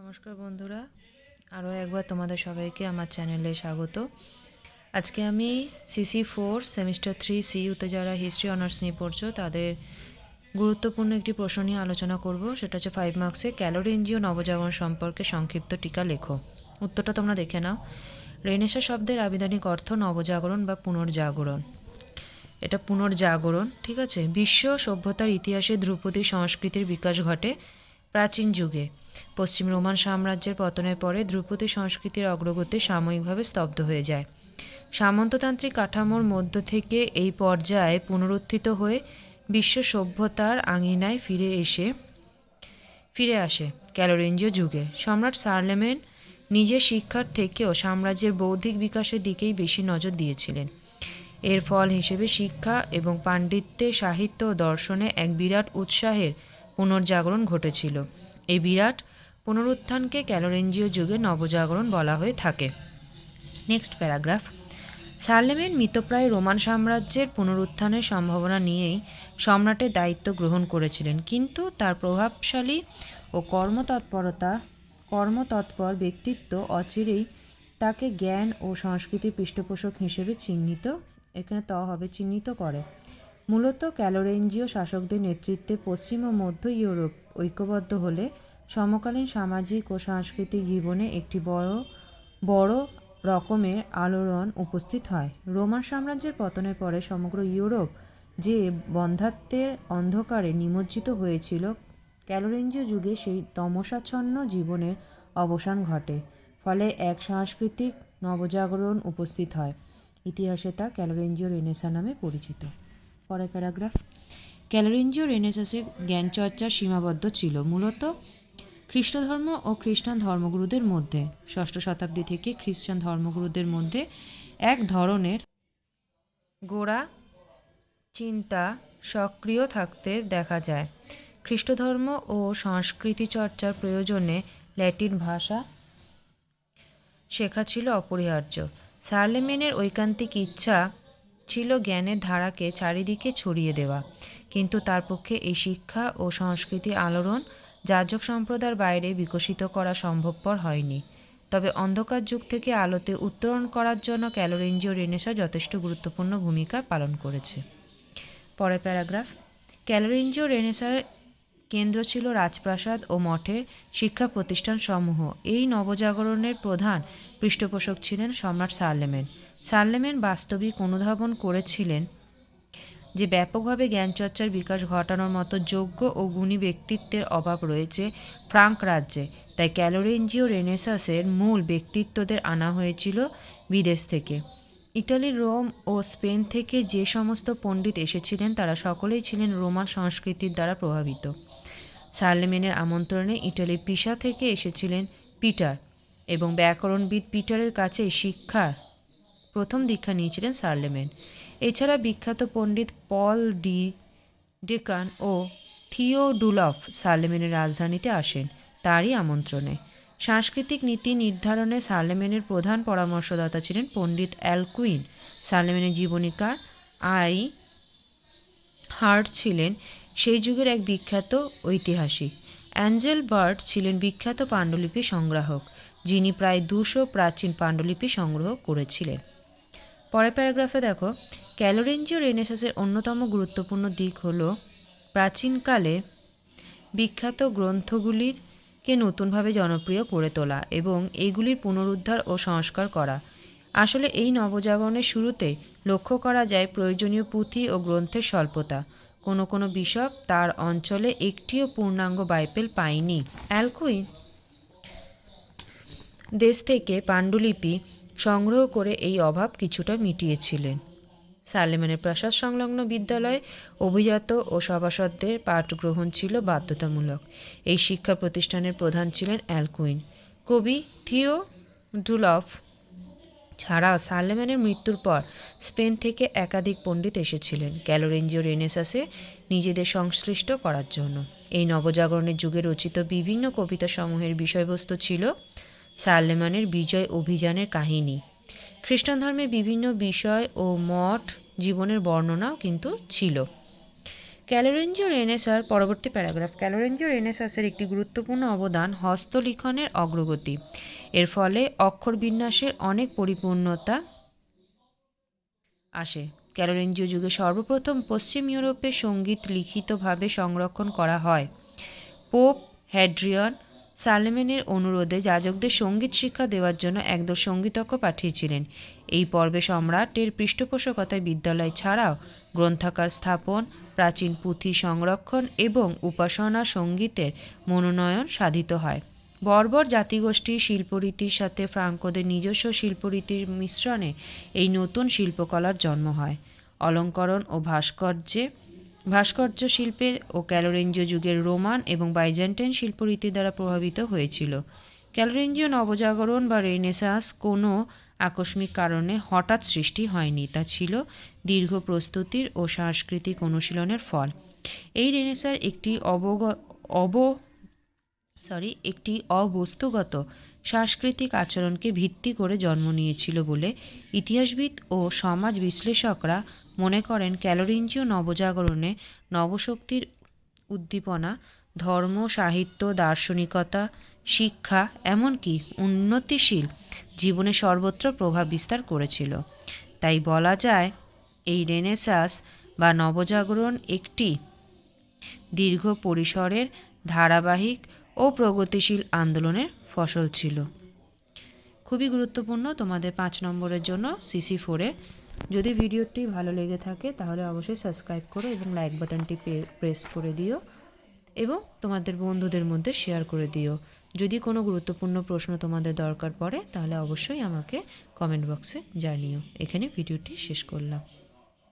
নমস্কার বন্ধুরা, আরও একবার তোমাদের সবাইকে আমার চ্যানেলে স্বাগত। আজকে আমি সিসি ফোর সেমিস্টার থ্রি সিইউতে যারা হিস্ট্রি অনার্স নিয়ে পড়ছো, তাদের গুরুত্বপূর্ণ একটি প্রশ্ন নিয়ে আলোচনা করব। সেটা হচ্ছে ফাইভ মার্কসে ক্যালোরি এনজিও নবজাগরণ সম্পর্কে সংক্ষিপ্ত টিকা লেখো। উত্তরটা তোমরা দেখে নাও। রেনেসা শব্দের আবিধানিক অর্থ নবজাগরণ বা পুনর্জাগরণ। এটা পুনর্জাগরণ, ঠিক আছে? বিশ্ব সভ্যতার ইতিহাসে ধ্রুপদী সংস্কৃতির বিকাশ ঘটে প্রাচীন যুগে। পশ্চিম রোমান সাম্রাজ্যের পতনের পরে ধ্রুপদী সংস্কৃতির অগ্রগতি সাময়িকভাবে স্তব্ধ হয়ে যায়। সামন্ততান্ত্রিক কাঠামোর মধ্য থেকে এই পর্যায়ে পুনরুত্থিত হয়ে বিশ্ব সভ্যতার আঙিনায় ফিরে এসে ফিরে আসে ক্যালোরেঞ্জীয় যুগে। সম্রাট সার্লেমেন নিজের শিক্ষার থেকেও সাম্রাজ্যের বৌদ্ধিক বিকাশের দিকেই বেশি নজর দিয়েছিলেন। এর ফল হিসেবে শিক্ষা এবং পাণ্ডিত্যে সাহিত্য ও দর্শনে এক বিরাট উৎসাহের পুনর্জাগরণ ঘটেছিল। এই বিরাট পুনরুত্থানকে ক্যালোরেঞ্জীয় যুগে নবজাগরণ বলা হয়ে থাকে। Next paragraph. সার্লেমেন মৃতপ্রায় রোমান সাম্রাজ্যের পুনরুত্থানের সম্ভাবনা নিয়েই সম্রাটের দায়িত্ব গ্রহণ করেছিলেন। কিন্তু তার প্রভাবশালী ও কর্মতৎপরতা, কর্মতৎপর ব্যক্তিত্ব অচিরেই তাকে জ্ঞান ও সংস্কৃতির পৃষ্ঠপোষক হিসেবে চিহ্নিত, এখানে ত হবে, চিহ্নিত করে। মূলত ক্যালোরেঞ্জীয় শাসকদের নেতৃত্বে পশ্চিম ও মধ্য ইউরোপ ঐক্যবদ্ধ হলে সমকালীন সামাজিক ও সাংস্কৃতিক জীবনে একটি বড় বড় রকমের আলোড়ন উপস্থিত হয়। রোমান সাম্রাজ্যের পতনের পরে সমগ্র ইউরোপ যে বন্ধাত্বের অন্ধকারে নিমজ্জিত হয়েছিল, ক্যালোরেঞ্জীয় যুগে সেই তমসাচ্ছন্ন জীবনের অবসান ঘটে, ফলে এক সাংস্কৃতিক নবজাগরণ উপস্থিত হয়। ইতিহাসে তা ক্যালোরেঞ্জীয় রেনেসা নামে পরিচিত। পরের প্যারাগ্রাফ। ক্যালোরেঞ্জীয় রেনেসাসের জ্ঞানচর্চা সীমাবদ্ধ ছিল, মূলত খ্রিস্টধর্ম ও খ্রিস্টান ধর্মগুরুদের মধ্যে। ষষ্ঠ শতাব্দী থেকে খ্রিস্টান ধর্মগুরুদের মধ্যে এক ধরনের গোড়া চিন্তা সক্রিয় থাকতে দেখা যায়। খ্রিস্টধর্ম ও সংস্কৃতি চর্চার প্রয়োজনে ল্যাটিন ভাষা শেখা ছিল অপরিহার্য। সার্লেমেনের ঐকান্তিক ইচ্ছা ছিল জ্ঞানের ধারাকে চারিদিকে ছড়িয়ে দেওয়া। কিন্তু তার পক্ষে এই শিক্ষা ও সংস্কৃতি আলোড়ন যাজক সম্প্রদায়ের বাইরে বিকশিত করা সম্ভবপর হয়নি। তবে অন্ধকার যুগ থেকে আলোতে উত্তরণ করার জন্য ক্যালোরেঞ্জিও রেনেসা যথেষ্ট গুরুত্বপূর্ণ ভূমিকা পালন করেছে। পরে প্যারাগ্রাফ। ক্যালোরেঞ্জিও রেনেসার কেন্দ্র ছিল রাজপ্রাসাদ ও মঠের শিক্ষা প্রতিষ্ঠান সমূহ এই নবজাগরণের প্রধান পৃষ্ঠপোষক ছিলেন সম্রাট সার্লেমেন। সার্লেমেন বাস্তবিক অনুধাবন করেছিলেন যে, ব্যাপকভাবে জ্ঞানচর্চার বিকাশ ঘটানোর মতো যোগ্য ও গুণী ব্যক্তিত্বের অভাব রয়েছে ফ্রাঙ্ক রাজ্যে। তাই ক্যালোরেঞ্জিও রেনেসাসের মূল ব্যক্তিত্বদের আনা হয়েছিল বিদেশ থেকে। ইটালি, রোম ও স্পেন থেকে যে সমস্ত পণ্ডিত এসেছিলেন, তারা সকলেই ছিলেন রোমান সংস্কৃতির দ্বারা প্রভাবিত। সার্লেমেনের আমন্ত্রণে ইটালির পিসা থেকে এসেছিলেন পিটার এবং ব্যাকরণবিদ পিটারের কাছে শিক্ষার প্রথম দীক্ষা নিয়েছিলেন সার্লেমেন। এছাড়া বিখ্যাত পণ্ডিত পল ডি ডেকান ও থিওডুলফ সার্লেমেনের রাজধানীতে আসেন, তারই আমন্ত্রণে। সাংস্কৃতিক নীতি নির্ধারণে সার্লেমেনের প্রধান পরামর্শদাতা ছিলেন পণ্ডিত অ্যালকুইন। সার্লেমেনের জীবনীকার আই হার্ট ছিলেন সেই যুগের এক বিখ্যাত ঐতিহাসিক। অ্যাঞ্জেল বার্ট ছিলেন বিখ্যাত পাণ্ডুলিপি সংগ্রাহক, যিনি প্রায় দুশো প্রাচীন পাণ্ডুলিপি সংগ্রহ করেছিলেন। পরের প্যারাগ্রাফে দেখো ক্যালোরেঞ্জিও রেনেসাসের অন্যতম গুরুত্বপূর্ণ দিক হল প্রাচীনকালে বিখ্যাত গ্রন্থগুলিকে নতুনভাবে জনপ্রিয় করে তোলা এবং এইগুলির পুনরুদ্ধার ও সংস্কার করা। আসলে এই নবজাগরণের শুরুতে লক্ষ্য করা যায় প্রয়োজনীয় পুঁথি ও গ্রন্থের স্বল্পতা। কোনো কোনো বিশপ তার অঞ্চলে একটিও পূর্ণাঙ্গ বাইবেল পায়নি। অ্যালকুইন দেশ থেকে পাণ্ডুলিপি সংগ্রহ করে এই অভাব কিছুটা মিটিয়েছিলেন। সার্লেমানের প্রাসাদ সংলগ্ন বিদ্যালয়ে, অভিজাত ও সভাসদদের পাঠ গ্রহণ ছিল বাধ্যতামূলক। এই শিক্ষা প্রতিষ্ঠানের প্রধান ছিলেন অ্যালকুইন। কবি থিও ডুলফ ছাড়াও সার্লেমানের মৃত্যুর পর স্পেন থেকে একাধিক পণ্ডিত এসেছিলেন। ক্যালোরেঞ্জিও রেনেসাসে নিজেদের সংশ্লিষ্ট করার জন্য। এই নবজাগরণের যুগে রচিত বিভিন্ন কবিতা সমূহের বিষয়বস্তু ছিল সার্লেমানের বিজয় অভিযানের কাহিনী। খ্রিস্টান ধর্মের বিভিন্ন বিষয় ও মঠ জীবনের বর্ণনাও কিন্তু ছিল। ক্যালোরেঞ্জিও রেনেসার পরবর্তী প্যারাগ্রাফ। ক্যালোরেঞ্জিও রেনেসাসের একটি গুরুত্বপূর্ণ অবদান হস্তলিখনের অগ্রগতি। এর ফলে অক্ষর বিন্যাসের অনেক পরিপূর্ণতা আসে। ক্যালোরেঞ্জিও যুগে সর্বপ্রথম পশ্চিম ইউরোপে সংগীত লিখিতভাবে সংরক্ষণ করা হয়। পোপ হ্যাড্রিয়ন সালেমেনের অনুরোধে যাজকদের সংগীত শিক্ষা দেওয়ার জন্য একদল সঙ্গীতজ্ঞ পাঠিয়েছিলেন। এই পর্বে সম্রাটের পৃষ্ঠপোষকতায় বিদ্যালয় ছাড়াও গ্রন্থাগার স্থাপন, প্রাচীন পুঁথি সংরক্ষণ এবং উপাসনা সঙ্গীতের মনোনয়ন সাধিত হয়। বর্বর জাতিগোষ্ঠী শিল্পরীতির সাথে ফ্রাঙ্কোদের নিজস্ব শিল্পরীতির মিশ্রণে এই নতুন শিল্পকলার জন্ম হয়। অলঙ্করণ ও ভাস্কর্যে ভাস্কর্য শিল্পের ও ক্যালোরেঞ্জীয় যুগের রোমান এবং বাইজেন্টাইন শিল্পরীতি দ্বারা প্রভাবিত হয়েছিল। ক্যালোরেঞ্জীয় নবজাগরণ বা রেনেসাস কোনো আকস্মিক কারণে হঠাৎ সৃষ্টি হয়নি, তা ছিল দীর্ঘ প্রস্তুতির ও সাংস্কৃতিক অনুশীলনের ফল। এই রেনেসার একটি অবগ অব সরি, একটি অবস্তুগত সাংস্কৃতিক আচরণকে ভিত্তি করে জন্ম নিয়েছিল বলে ইতিহাসবিদ ও সমাজ বিশ্লেষকরা মনে করেন ক্যালোরিঞ্জীয় নবজাগরণে নবশক্তির উদ্দীপনা, ধর্ম, সাহিত্য, দার্শনিকতা, শিক্ষা, এমনকি উন্নতিশীল জীবনে সর্বত্র প্রভাব বিস্তার করেছিল। তাই বলা যায়, এই রেনেসাস বা নবজাগরণ একটি দীর্ঘ পরিসরের ধারাবাহিক ও প্রগতিশীল আন্দোলনের ফসল ছিল। খুবই গুরুত্বপূর্ণ তোমাদের পাঁচ নম্বরের জন্য সিসি ফোরের যদি ভিডিওটি ভালো লেগে থাকে, তাহলে অবশ্যই সাবস্ক্রাইব করো এবং লাইক বাটনটি প্রেস করে দিও এবং তোমাদের বন্ধুদের মধ্যে শেয়ার করে দিও। যদি কোনো গুরুত্বপূর্ণ প্রশ্ন তোমাদের দরকার পড়ে, তাহলে অবশ্যই আমাকে কমেন্ট বক্সে জানিও। এখানে ভিডিওটি শেষ করলাম।